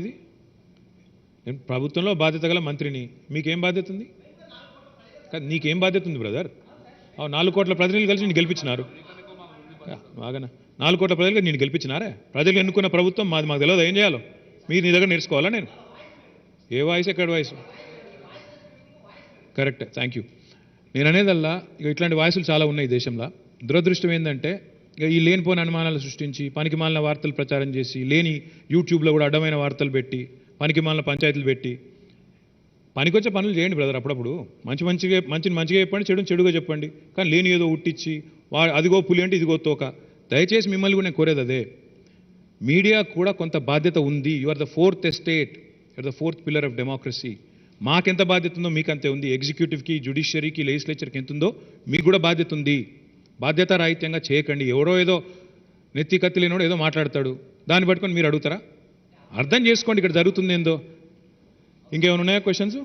ఇది? నేను ప్రభుత్వంలో బాధ్యత గల మంత్రిని మీకేం బాధ్యత ఉంది? నీకేం బాధ్యత ఉంది బ్రదర్? ఆ నాలుగు కోట్ల ప్రజలు కలిసి నేను గెలిపించినారు. బాగా నాలుగు కోట్ల ప్రజలు నేను గెలిపించినారే? ప్రజలు ఎన్నుకున్న ప్రభుత్వం మాది మాకు తెలియదు ఏం చేయాలో? మీరు నీ దగ్గర నేర్చుకోవాలా నేను? ఏ వాయిస్ ఎక్కడ వాయిస్? కరెక్ట్ థ్యాంక్ యూ నేను అనేదల్లా ఇక ఇట్లాంటి వాయిస్లు చాలా ఉన్నాయి దేశంలో. దురదృష్టం ఏంటంటే ఈ లేనిపోని అనుమానాలు సృష్టించి పనికి మాలిన వార్తలు ప్రచారం చేసి లేని యూట్యూబ్లో కూడా అడ్డమైన వార్తలు పెట్టి పనికి మాలిన పంచాయతీలు పెట్టి పనికొచ్చే పనులు చేయండి బ్రదర్ అప్పుడప్పుడు. మంచి మంచిగా మంచిని మంచిగా చెప్పండి చెడు చెడుగా చెప్పండి. కానీ లేని ఏదో ఉట్టించి వా అదిగో పులి అంటే ఇదిగో తోక. దయచేసి మిమ్మల్ని కూడా నేను కోరేది అదే. మీడియా కూడా కొంత బాధ్యత ఉంది. You are the fourth estate you are the fourth pillar of democracy మాకెంత బాధ్యత ఉందో మీకు అంతే ఉంది ఎగ్జిక్యూటివ్కి జ్యుడిషియరీకి లెజిస్లేచర్కి ఎంత ఉందో మీకు కూడా బాధ్యత ఉంది. బాధ్యతారాహిత్యంగా చేయకండి. ఎవరో ఏదో నెత్తి కత్తిలేనోడు ఏదో మాట్లాడతాడు. దాన్ని పట్టుకొని మీరు అడుగుతారా? అర్థం చేసుకోండి ఇక్కడ జరుగుతుంది ఏందో ఇంకేమైనా ఉన్నాయా క్వశ్చన్స్